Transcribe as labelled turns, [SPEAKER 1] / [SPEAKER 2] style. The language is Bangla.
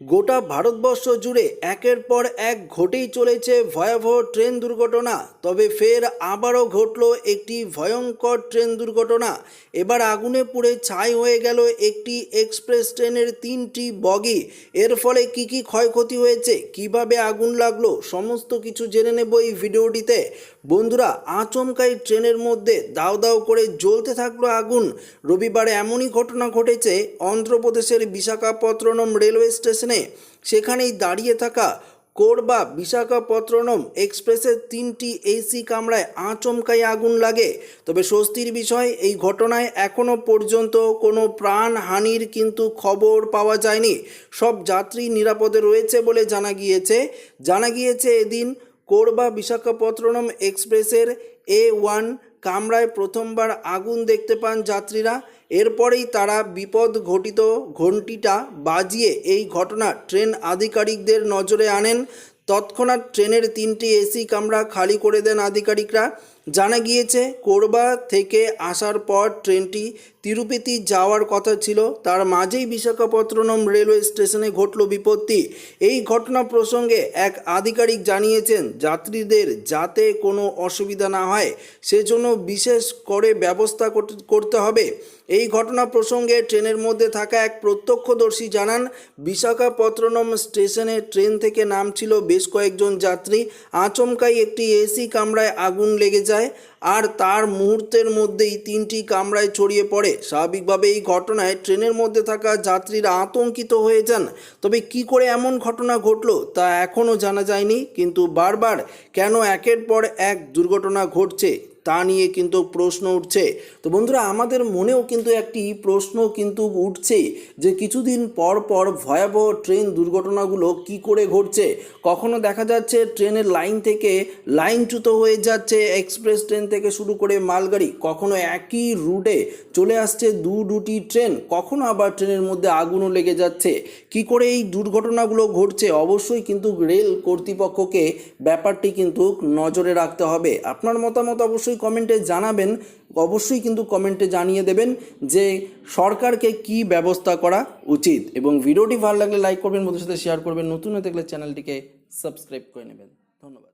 [SPEAKER 1] গোটা ভারতবর্ষ জুড়ে একের পর এক ঘটেই চলেছে ভয়াবহ ট্রেন দুর্ঘটনা। তবে ফের আবারও ঘটল একটি ভয়ঙ্কর ট্রেন দুর্ঘটনা। এবার আগুনে পুড়ে ছাই হয়ে গেল একটি এক্সপ্রেস ট্রেনের তিনটি বগি। এর ফলে কি কি ক্ষয়ক্ষতি হয়েছে, কীভাবে আগুন লাগল, সমস্ত কিছু জেনে নেব এই ভিডিওটিতে। বন্ধুরা, আচমকাই ট্রেনের মধ্যে দাও দাও করে জ্বলতে থাকল আগুন। রবিবার এমনই ঘটনা ঘটেছে, অন্ধ্রপ্রদেশের বিশাখাপত্তনম রেলওয়ে স্টেশনে সেখানেই দাঁড়িয়ে থাকা কোরবা বিশাখাপত্তনম এক্সপ্রেসের তিনটি এসি কামরায় আচমকাই আগুন লাগে। তবে স্বস্তির বিষয়, এই ঘটনায় এখনও পর্যন্ত কোনো প্রাণহানির কিন্তু খবর পাওয়া যায়নি। সব যাত্রী নিরাপদে রয়েছে বলে জানা গিয়েছে। জানা গিয়েছে এদিন কোরবা বিশাখাপত্তনম এক্সপ্রেসের এ ওয়ান কামরায় প্রথমবার আগুন দেখতে পান যাত্রীরা। এরপরেই তারা বিপদ ঘটিত ঘণ্টিটা বাজিয়ে এই ঘটনা ট্রেন আধিকারিকদের নজরে আনেন। তৎক্ষণাৎ ট্রেনের তিনটি এসি কামরা খালি করে দেন আধিকারিকরা। জানা গিয়েছে, কোরবা থেকে আসার পর ট্রেনটি তিরুপতি যাওয়ার কথা ছিল। তার মাঝেই বিশাখাপত্তনম রেলওয়ে স্টেশনে ঘটল বিপত্তি। এই ঘটনা প্রসঙ্গে এক আধিকারিক জানিয়েছেন, যাত্রীদের যাতে কোনো অসুবিধা না হয়, সেজন্য বিশেষ করে ব্যবস্থা করতে- হবে। এই ঘটনা প্রসঙ্গে ট্রেনের মধ্যে থাকা এক প্রত্যক্ষদর্শী জানান, বিশাখাপত্তনম স্টেশনে ট্রেন থেকে নামছিল বেশ কয়েকজন যাত্রী। আচমকাই একটি এসি কামরায় আগুন লেগে যায়। আর তার মুহূর্তের মধ্যেই তিনটি কামরায় ছড়িয়ে পড়ে। স্বাভাবিকভাবে এই ঘটনায় ট্রেনের মধ্যে থাকা যাত্রীরা আতঙ্কিত হয়ে যান। তবে কি করে এমন ঘটনা ঘটল তা এখনও জানা যায়নি, কিন্তু বারবার কেন একের পর এক দুর্ঘটনা ঘটছে তা নিয়ে কিন্তু প্রশ্ন উঠছে। তো বন্ধুরা, আমাদের মনেও কিন্তু একটি প্রশ্ন কিন্তু উঠছে যে কিছুদিন পর পর ভয়াবহ ট্রেন দুর্ঘটনাগুলো কি করে ঘটছে? কখনো দেখা যাচ্ছে ট্রেনের লাইন থেকে লাইনচ্যুত হয়ে যাচ্ছে, এক্সপ্রেস ট্রেন থেকে শুরু করে মালগাড়ি। কখনো একই রুটে চলে আসছে দু দুটি ট্রেন, কখনো আবার ট্রেনের মধ্যে আগুনও লেগে যাচ্ছে। কি করে এই দুর্ঘটনাগুলো ঘটছে? অবশ্যই কিন্তু রেল কর্তৃপক্ষকে ব্যাপারটি কিন্তু নজরে রাখতে হবে। আপনার মতামত অবশ্যই কমেন্টে জানাবেন, অবশ্যই কিন্তু কমেন্টে জানিয়ে দেবেন যে সরকারকে কি ব্যবস্থা করা উচিত। এবং ভিডিওটি ভালো লাগলে লাইক করবেন বন্ধুর সাথে শেয়ার করবেন। নতুন হয়ে থাকলে চ্যানেলটিকে সাবস্ক্রাইব করে নেবেন। ধন্যবাদ।